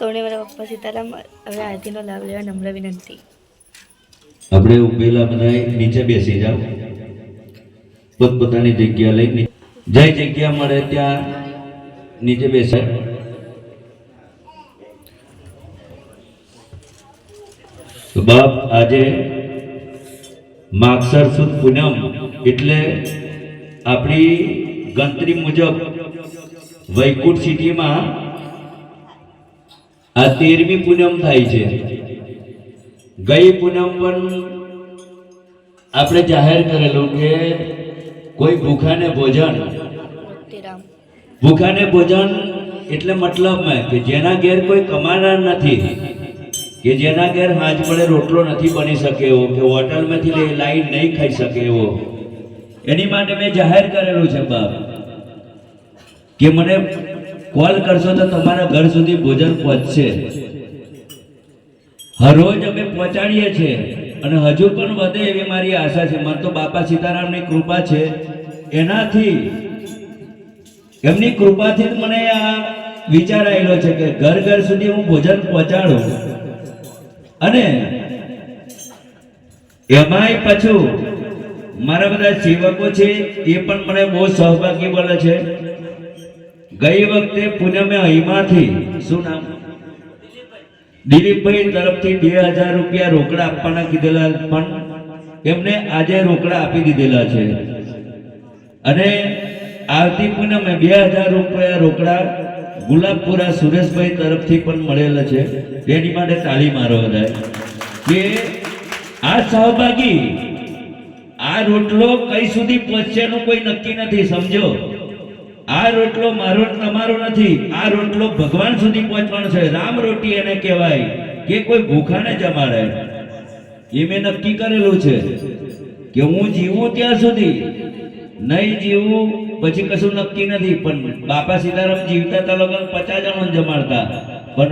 સૌને મારા પપ્પા સીતારામ, હવે આરતીનો લાભ લેવા નમ્ર વિનંતી. આપણે ઉભેલા બધા નીચે બેસી જાઓ. પોતપોતાની જગ્યા લઈ જય જગ્યા મળે ત્યાં નીચે બેસે બાપ, આજે માગસર સુદ પૂનમ એટલે આપણી ગણતરી મુજબ વૈકુંઠ સિટીમાં આ તેરમી પૂનમ થાય છે. ગઈ પૂનમ પણ આપણે જાહેર કરેલું કે કોઈ ભૂખાને ભોજન ભૂખાને ભોજન એટલે મતલબમાં કે જેના ઘેર કોઈ કમાનાર નથી કે જેના ઘેર હાજ પડે રોટલો નથી બની શકે એવો કે હોટલમાંથી લઈ લાઈન નહીં ખાઈ શકે એવો. એની માટે મેં જાહેર કરેલું છે બાપ કે મને કોલ કરશો તો તમારા ઘર સુધી ભોજન પહોંચશે. હરરોજ અમે પહોંચાડીએ છીએ અને હજુ પણ વધે એવી મારી આશા છે. મને તો બાપા સીતારામની કૃપા છે. એનાથી એમની કૃપાથી જ મને આ વિચાર આવેલો છે કે ઘર ઘર સુધી હું ભોજન પહોંચાડું. અને એમાંય પાછું મારા બધા સેવકો છે એ પણ મને બહુ સહભાગી બોલે છે. ગઈ વખતે પૂનમે અહીંમાંથી, શું નામ? દિલીપભાઈ તરફથી બે હજાર રૂપિયા રોકડા આપવાના કીધેલા પણ એમને આજે રોકડા આપી દીધેલા છે. અને આવતી પૂનમે બે હજાર રૂપિયા રોકડા ગુલાબપુરા સુરેશભાઈ તરફથી પણ મળેલા છે. તેની માટે તાળી મારો બધાય કે આ સહભાગી, આ રોટલો કઈ સુધી પહોંચશે કોઈ નક્કી નથી, સમજો? આ રોટલો મારો તમારો નથી. આ રોટલો ભગવાન સુધી પહોંચવાનો છે. રામ રોટી એને કહેવાય કે કોઈ ભૂખાને જમાડે. એ મેં નક્કી કરેલું છે કે હું જીવું ત્યાં સુધી. નહીં જીવું પછી કશું નક્કી નથી. પણ બાપા સીતારામ જીવતા હતા લોકો પચાસ જણ જમાડતા. પણ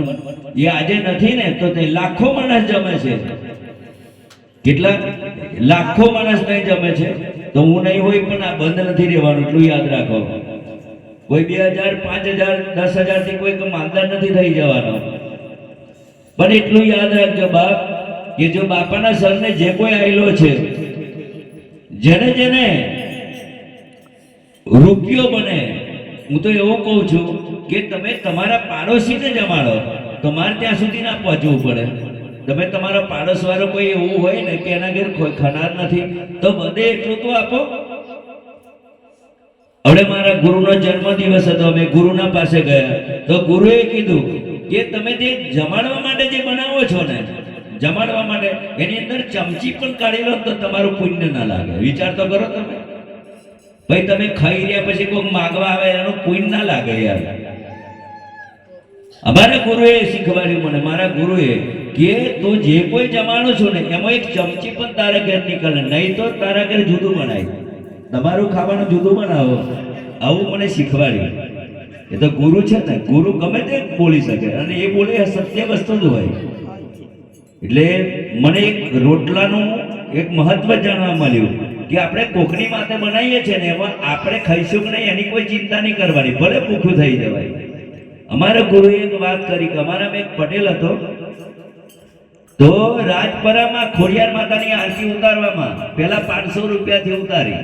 એ આજે નથી ને, તો તે લાખો માણસ જમે છે. કેટલા? લાખો માણસ નહીં જમે છે. તો હું નહીં હોય પણ આ બંધ નથી રહેવાનું, એટલું યાદ રાખો. કોઈ બે હજાર, પાંચ હજાર, દસ હજારથી કોઈ માનદાર નથી થઈ જવાનો. પણ એટલું યાદ રાખજો બાપ, કે જો બાપાના સરને જે કોઈ આવેલો છે, જેને જેને રૂપિયો બને, હું તો એવું કહું છું કે તમે તમારા પાડોશીને જમાડો તમારે ત્યાં સુધી ના પહોંચવું પડે. તમે તમારા પાડોશવાળો કોઈ એવું હોય ને કે એના ઘેર ખનાર નથી, તો બધે એટલું તો આપો. હવે મારા ગુરુનો જન્મદિવસ હતો, અમે ગુરુના પાસે ગયા. તો ગુરુએ કીધું કે તમે જે જમાડવા માટે જે બનાવો છો ને, જમાડવા માટે એની અંદર ચમચી પણ કાઢી લો તો તમારું પુણ્ય ના લાગે. વિચાર તો કરો તમે. ભાઈ, તમે ખાઈ રહ્યા પછી કોઈ માગવા આવે એનું પુણ્ય ના લાગે યાર. અમારા ગુરુએ શીખવાડ્યું મને, મારા ગુરુએ કે તું જે કોઈ જમાડો છો ને, એમાં એક ચમચી પણ તારા ઘેર નીકળે, નહીં તો તારા ઘેર જુદું બનાય તમારું ખાવાનું જુદું બનાવો. આવું મને શીખવાડ્યું. એ તો ગુરુ છે ને, ગુરુ ગમે તે બોલી શકે અને એ બોલે સત્ય વસ્તુ જ હોય. એટલે મને એક રોટલાનું એક મહત્વ જાણવા મળ્યું કે આપણે કોકની માથે બનાવીએ છીએ ને એમાં આપણે ખાઈશું કે નહીં એની કોઈ ચિંતા નહીં કરવાની, ભલે ભૂખું થઈ જવાય. અમારા ગુરુએ એક વાત કરી કે અમારામાં એક પટેલ હતો. તો રાજપરામાં ખોડિયાર માતાની આરતી ઉતારવામાં, પહેલા પાંચસો રૂપિયાથી ઉતારી.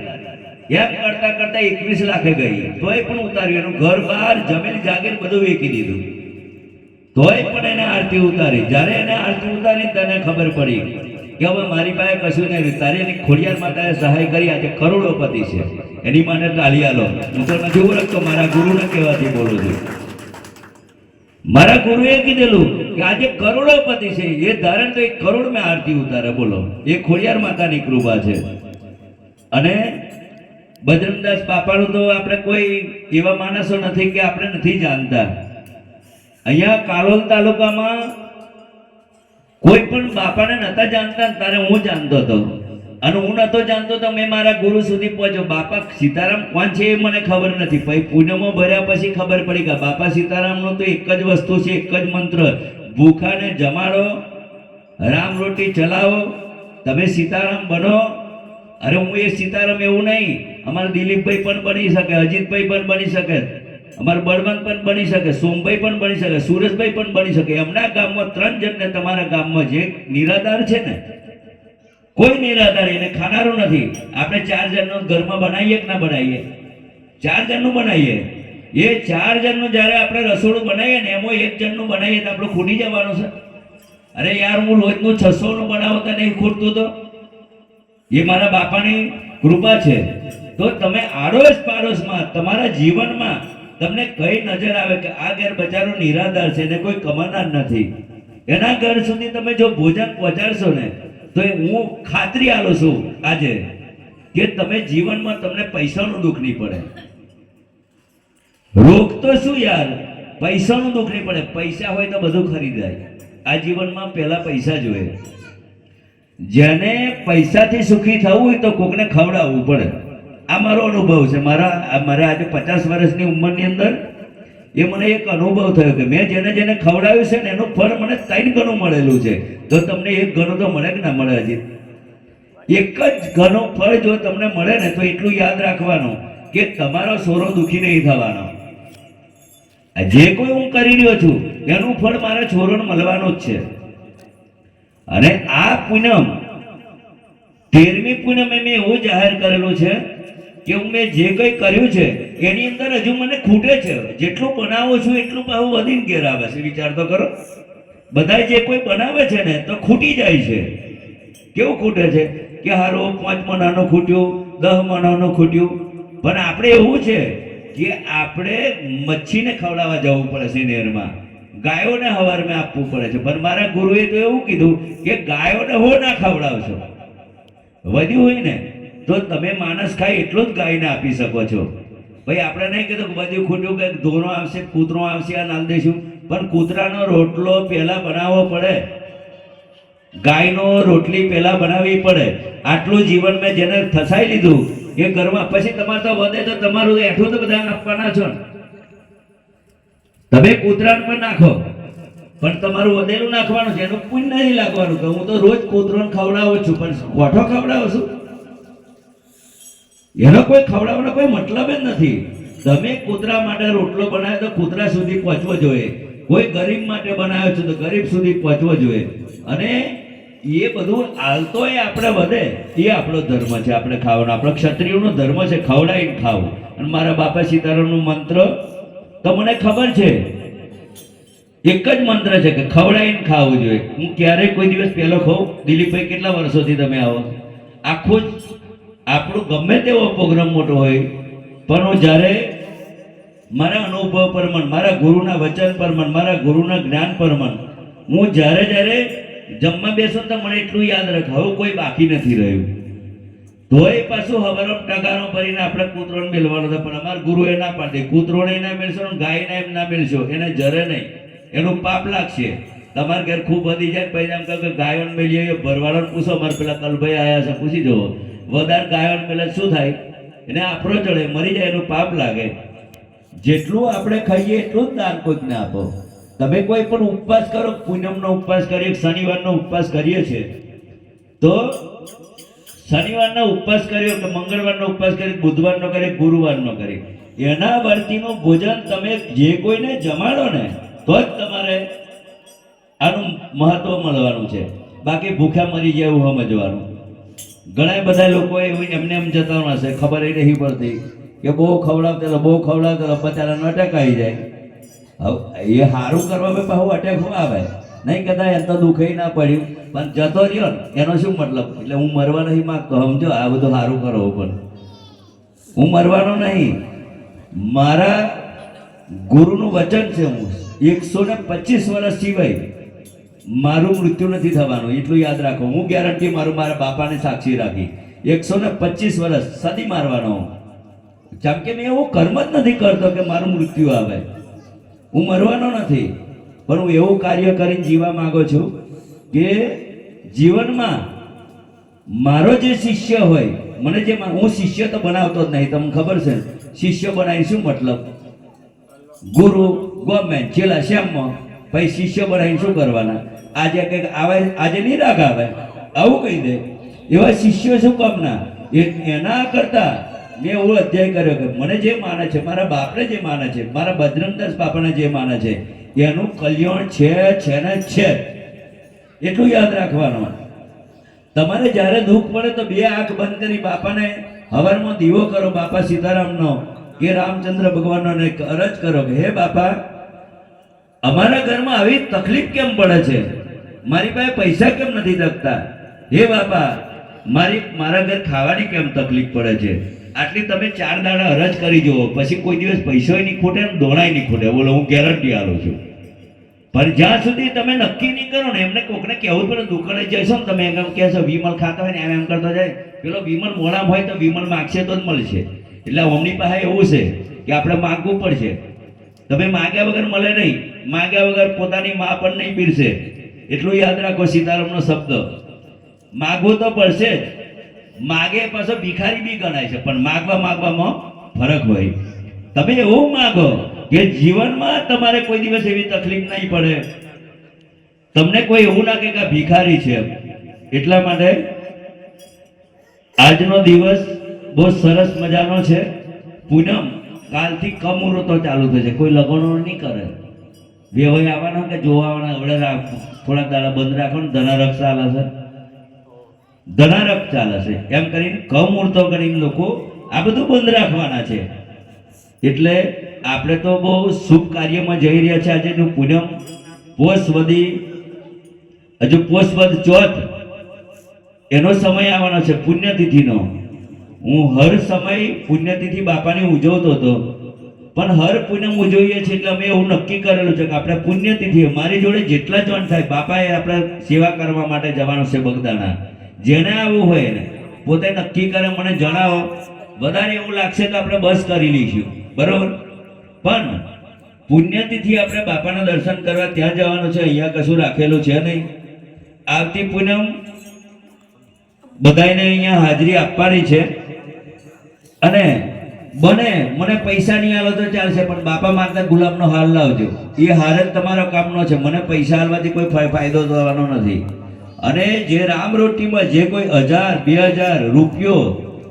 એમ કરતા કરતા એકવીસ લાખે ગઈ. તોય પણ ઉતાર્યું. એનું ઘર બહાર જમીન જાગીર બધું વેચી દીધું. તોય પણ એને આરતી ઉતારી. જ્યારે એને આરતી ઉતારી તેને ખબર પડી કે હવે મારી પાસે કશું નહીં. તારી એની ખોડિયાર માતાએ સહાય કરી. આજે કરોડોપતિ છે. એની માટે તાળી આલો. હું તો નથી ઓળખતો. મારા ગુરુને કહેવાથી બોલું છું. મારા ગુરુએ કીધેલું કે આજે કરોડોપતિ છે. એ ધારણ તો એક કરોડ મેં આરતી ઉતારે. બોલો. એ ખોડિયાર માતાની કૃપા છે. અને બજરંગદાસ બાપાનું તો આપણે કોઈ એવા માણસો નથી કે આપણે નથી જાણતા. અહીંયા કાલોલ તાલુકામાં કોઈ પણ બાપાને નતા જાણતા તારે હું જાણતો હતો. અને હું નતો જાણતો તો મેં મારા ગુરુ સુધી પહોંચ્યો. બાપા સીતારામ કોણ છે એ મને ખબર નથી. પછી પૂનમો ભર્યા પછી ખબર પડી કે બાપા સીતારામનો તો એક જ વસ્તુ છે, એક જ મંત્ર. ભૂખાને જમાડો, રામ રોટી ચલાવો, તમે સીતારામ બનો. અરે હું એ સીતારામ એવું નહીં. અમારા દિલીપભાઈ પણ બની શકે, અજીતભાઈ પણ બની શકે, અમારે બળવંત પણ બની શકે, સોમભાઈ પણ બની શકે, સુરેશભાઈ પણ બની શકે. એમના ગામમાં ત્રણ જણને તમારા ગામમાં જે નિરાધાર છે ને, કોઈ નિરાધાર એને ખાનારું નથી. આપણે ચાર જણનો ઘરમાં બનાવીએ કે ના બનાવીએ? ચાર જણનું બનાવીએ. એ ચાર જણનું જ્યારે આપણે રસોડું બનાવીએ ને, એમાં એક જણનું બનાવીએ તો આપણે ખૂટી જવાનું છે. અરે યાર, હું રોજનું છસોનું બનાવતા નહીં ખૂટતું તો? એ મારા બાપાની કૃપા છે. તો તમે આડોશ પાડોશમાં તમારા જીવનમાં તમને કઈ નજર આવે કે આ ઘર બચારો નિરાધાર છે ને કોઈ કમાનાર નથી? એના ઘર સુધી તમે જો ભોજન પહોંચાડશો ને, તો હું ખાતરી આલું છું આજે કે તમે જીવનમાં તમને પૈસાનું દુઃખ નહીં પડે. રોગ તો શું યાર? પૈસાનું દુઃખ નહીં પડે. પૈસા હોય તો બધું ખરીદાય. આ જીવનમાં પહેલા પૈસા જોઈએ. જેને પૈસાથી સુખી થવું હોય તો કોકને ખવડાવવું પડે. આ મારો અનુભવ છે. મારા મારા આજે પચાસ વર્ષની ઉંમરની અંદર એ મને એક અનુભવ થયો કે મેં જેને જેને ખવડાવ્યું છે ને એનું ફળ મને ત્રણ ગણું મળેલું છે. તો તમને એક ગણું તો મળે કે ના મળે હજી? એક જ ઘણું ફળ જો તમને મળે ને તો એટલું યાદ રાખવાનું કે તમારો સોરો દુખી નહીં થવાનો. જે કોઈ હું કરી રહ્યો છું, એનું ફળ મારા છોરોને મળવાનું જ છે. અને આ પૂનમ, તેરમી પૂનમે મેં એવું જાહેર કરેલું છે કે હું મેં જે કંઈ કર્યું છે, એની અંદર હજુ મને ખૂટે છે જેટલું બનાવું છું એટલું પાછું વધીને ઘેર આવે છે. વિચાર તો કરો. બધા જે કોઈ બનાવે છે ને, તો ખૂટી જાય છે. કેવું ખૂટે છે? કે હારો પાંચ મણાનું ખૂટ્યું દસ મણાનું ખૂટ્યું. પણ આપણે એવું છે કે આપણે મચ્છીને ખવડાવવા જવું પડે છે નેરમાં. ગાયોને હવારમાં આપવું પડે છે. પણ મારા ગુરુએ તો એવું કીધું કે ગાયોને હો ના ખવડાવશો. વધ્યું હોય ને તો તમે માણસ ખાય એટલું જ ગાયને આપી શકો છો. ભાઈ, આપણે નહીં કીધું બધું ખૂટ્યું કે ધોરણો આવશે, કૂતરો આવશે, આ નાલ દઈશું. પણ કૂતરાનો રોટલો પહેલા બનાવવો પડે. ગાયનો રોટલી પહેલા બનાવવી પડે. આટલું જીવન મેં જેને થસાઈ લીધું, એ ઘરમાં પછી તમારે તો વધે તો તમારું એઠું તો બધા આપવાના છો તમે કૂતરાને પણ નાખો. પણ તમારું વધેલું નાખવાનું છે, એનું પુણ્ય નહીં લાગવાનું કે હું તો રોજ કૂતરોને ખવડાવું છું, પણ કોઠો ખવડાવું છું. એનો કોઈ ખવડાવવાનો કોઈ મતલબ જ નથી. તમે કૂતરા માટે રોટલો બનાવ્યો તો કૂતરા સુધી પહોંચવો જોઈએ. કોઈ ગરીબ માટે બનાવ્યો છે તો ગરીબ સુધી પહોંચવો જોઈએ. અને એ બધું હાલતો એ આપણે વધે. એ આપણો ધર્મ છે. આપણે ખાવાનો. આપણો ક્ષત્રિયનો ધર્મ છે. ખવડાવીને ખાવું. અને મારા બાપા સીતારામનો મંત્ર તો મને ખબર છે. એક જ મંત્ર છે કે ખવડાવીને ખાવું જોઈએ. હું ક્યારેય કોઈ દિવસ પહેલો ખાઉં? દિલીપભાઈ, કેટલા વર્ષોથી તમે આવો આખું આપણું ગમે તેવો પ્રોગ્રામ મોટો હોય, પણ હું જ્યારે મારા અનુભવ પર મન મારા ગુરુના વચન પર મન મારા ગુરુના જ્ઞાન પર મન હું જ્યારે જ્યારે જમવા બેસો તો મને એટલું યાદ રાખ, હવે કોઈ બાકી નથી રહ્યું. તોય પાછું હવારો ટકાનો ભરીને આપણે કૂતરોને મેળવાનો હતો પણ અમારા ગુરુએ ના પાડતી કૂતરોને ના મેળશો ગાયને એમ ના મેળશો એને જરે નહીં. એનું પાપ લાગશે. તમારા ઘેર ખૂબ વધી જાય પછી એમ કે ગાયોને મેળીએ ભરવાડોને પૂછો, મારે પેલા કલભાઈ આવ્યા છે, પૂછી જુઓ. વધારે ગાયણ પેલા શું થાય? એને આફરો ચડે, મરી જાય, એનું પાપ લાગે. જેટલું આપણે ખાઈએ, એટલું જ દાન કોઈકને આપો. તમે કોઈ પણ ઉપવાસ કરો, પૂનમનો ઉપવાસ કરીએ શનિવારનો ઉપવાસ કરીએ છીએ. તો શનિવારનો ઉપવાસ કર્યો કે મંગળવારનો ઉપવાસ કરી બુધવારનો કરી ગુરુવારનો કરી એના વર્તીનું ભોજન તમે જે કોઈને જમાડો ને, તો જ તમારે આનું મહત્વ મળવાનું છે. બાકી ભૂખ્યા મરી જાય એવું સમજવાનું. ઘણા બધા લોકો એમને એમ જતા હશે ખબર એ નહીં પડતી કે બહુ ખવડાવતા બહુ ખવડાવતા બચારાનો અટેક આવી જાય. હવે એ સારું કરવા બે પાછું અટેક આવે? નહીં કદાચ એમ તો દુઃખે ના પડ્યું, પણ જતો રહ્યો ને, એનો શું મતલબ? એટલે હું મરવા નહીં માગતો, સમજો? આ બધું સારું કરો પણ હું મરવાનો નહીં. મારા ગુરુનું વચન છે હું એકસો ને પચીસ વર્ષ સિવાય મારું મૃત્યુ નથી થવાનું, એટલું યાદ રાખો. હું ગેરંટી મારું મારા બાપાને સાક્ષી રાખી. એકસો ને પચીસ વર્ષ સદી મારવાનો જેમ કે મેં એવું કર્મ જ નથી કરતો કે મારું મૃત્યુ આવે. હું મરવાનો નથી. પણ હું એવું કાર્ય કરીને જીવા માંગુ છું કે જીવનમાં મારો જે શિષ્ય હોય, મને જે હું શિષ્ય તો બનાવતો જ નહીં, તમને ખબર છે શિષ્ય બનાવી શું મતલબ? ગુરુ, ગવર્મેન્ટ છેલ્લા શ્યામમાં ભાઈ શિષ્ય બનાવીને શું કરવાના? આજે કંઈક આવે આજે નહીં રાગ આવે. આવું કહી દે. એવા શિષ્યો શું કામના? એના કરતા મેં એવો અધ્યાય કર્યો કે મને જે માને છે, મારા બાપને જે માને છે, મારા બજરંગદાસ બાપાને જે માને છે, એનું કલ્યાણ છે છે ને છે એટલું યાદ રાખવાનું. તમારે જ્યારે દુઃખ પડે તો બે આંખ બંધ કરી બાપાને હવારમાં દીવો કરો, બાપા સીતારામનો, કે રામચંદ્ર ભગવાનનો અરજ કરો કે, હે બાપા, અમારા ઘરમાં આવી તકલીફ કેમ પડે છે? મારી પાસે પૈસા કેમ નથી તકતા? હે બાપા, મારી, મારા ઘર ખાવાની કેમ તકલીફ પડે છે? આટલી તમે ચાર દાડા અરજ કરી જુઓ, પછી કોઈ દિવસ પૈસો નહીં ખોટે દોડાય નહીં ખોટે. બોલો, હું ગેરંટી આલું છું. પણ જ્યાં સુધી તમે નક્કી નહીં કરો ને, એમને કોકને કહેવું પડે, દુકાને જશો ને તમે એમ કહેશો, વિમલ ખાતા હોય ને, એમ એમ કરતો જાય. પેલો વિમલ મોડામાં હોય તો વિમલ માગશે તો જ મળશે. એટલે અમની પાસે એવું છે કે આપણે માગવું પડશે. તમે માગ્યા વગર મળે નહીં. માગ્યા વગર પોતાની મા પણ નહીં પીરશે એટલું યાદ રાખો સીતારામનો શબ્દ. માગવો તો પડશે જ. માગે પાછો ભિખારી બી ગણાય છે, પણ માગવા માગવામાં ફરક હોય. તમે એવું માગો કે જીવનમાં તમારે કોઈ દિવસ એવી તકલીફ નહીં પડે. તમને કોઈ એવું લાગે કે ભિખારી છે. એટલા માટે આજનો દિવસ બહુ સરસ મજાનો છે. પૂનમ, કાલથી કમુહૂર્તો ચાલુ થશે, કોઈ લગણો નહીં કરે. વેવાઈ આવવાના કે જોવા આવવાના હવે રાખો થોડા દાડા બંધ રાખો ને ધનારક ચાલે છે. ધનારક ચાલે છે. એમ કરીને કમૂર્તો કરીને લોકો આ બધું બંધ રાખવાના છે. એટલે આપણે તો બહુ શુભ કાર્યમાં જઈ રહ્યા છે આજેનું પૂનમ. પોષવદી હજુ પોષવદ ચોથ. એનો સમય આવવાનો છે પુણ્યતિથિનો. હું હર સમય પુણ્યતિથિ બાપાને ઉજવતો હતો. પણ હર પૂનમ ઉજવીએ છીએ એટલે અમે એવું નક્કી કરેલું છે કે આપણે પુણ્યતિથિ મારી જોડે જેટલા જણ થાય, બાપાએ આપણે સેવા કરવા માટે જવાનું છે બગદાણા. જેને આવવું હોય ને, પોતે નક્કી કરે, મને જણાવો. વધારે એવું લાગશે તો આપણે બસ કરી લઈશું. બરોબર? પણ પુણ્યતિથિ આપણે બાપાના દર્શન કરવા ત્યાં જવાનું છે, અહીંયા કશું રાખેલું છે નહીં. આવતી પૂનમ બધાને અહીંયા હાજરી આપવાની છે. અને બને, મને પૈસા નહીં તો ચાલશે, પણ બાપા મારતા ગુલાબનો હાર લાવજો. એ હાર જ તમારો કામનો છે. મને પૈસા હાલવાથી કોઈ ફાયદો થવાનો નથી. અને જે રામ રોટીમાં જે કોઈ હજાર, બે હજાર રૂપિયો,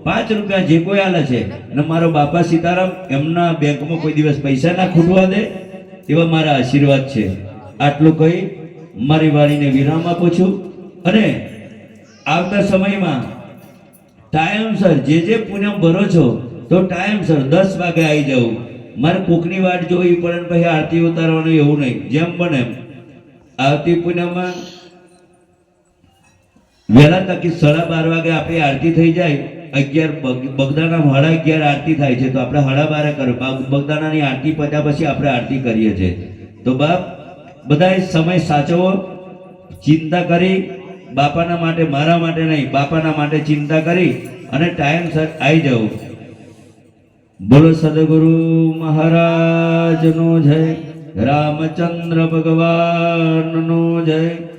પાંચ રૂપિયા જે કોઈ આલે છે અને મારો બાપા સીતારામ એમના બેંકમાં કોઈ દિવસ પૈસા ના ખૂટવા દે, એવા મારા આશીર્વાદ છે. આટલું કહી મારી વાણીને વિરામ આપું છું. અને આવતા સમયમાં ટાઈમસર જે જે પૂનમ ભરો છો તો ટાઈમસર દસ વાગે આવી જવું મારે કોકની વાટ જોવી પડે ને પછી આરતી ઉતારવાનું એવું નહીં. જેમ બને એમ. આવતી પૂનમમાં વહેલા તકી સાડા બાર વાગે આપણી આરતી થઈ જાય. અગિયાર બગ- બગદાના સાડા અગિયાર આરતી થાય છે. તો આપણે સાડા બારે કરો. બગદાનાની આરતી પત્યા પછી આપણે આરતી કરીએ છીએ. તો બાપ, બધાએ સમય સાચવો, ચિંતા કરી. બાપાના માટે, મારા માટે નહીં, બાપાના માટે ચિંતા કરી. અને ટાઈમસર આવી જવું બોલો સદગુરુ મહારાજનો જય રામચંદ્ર ભગવાનનો જય.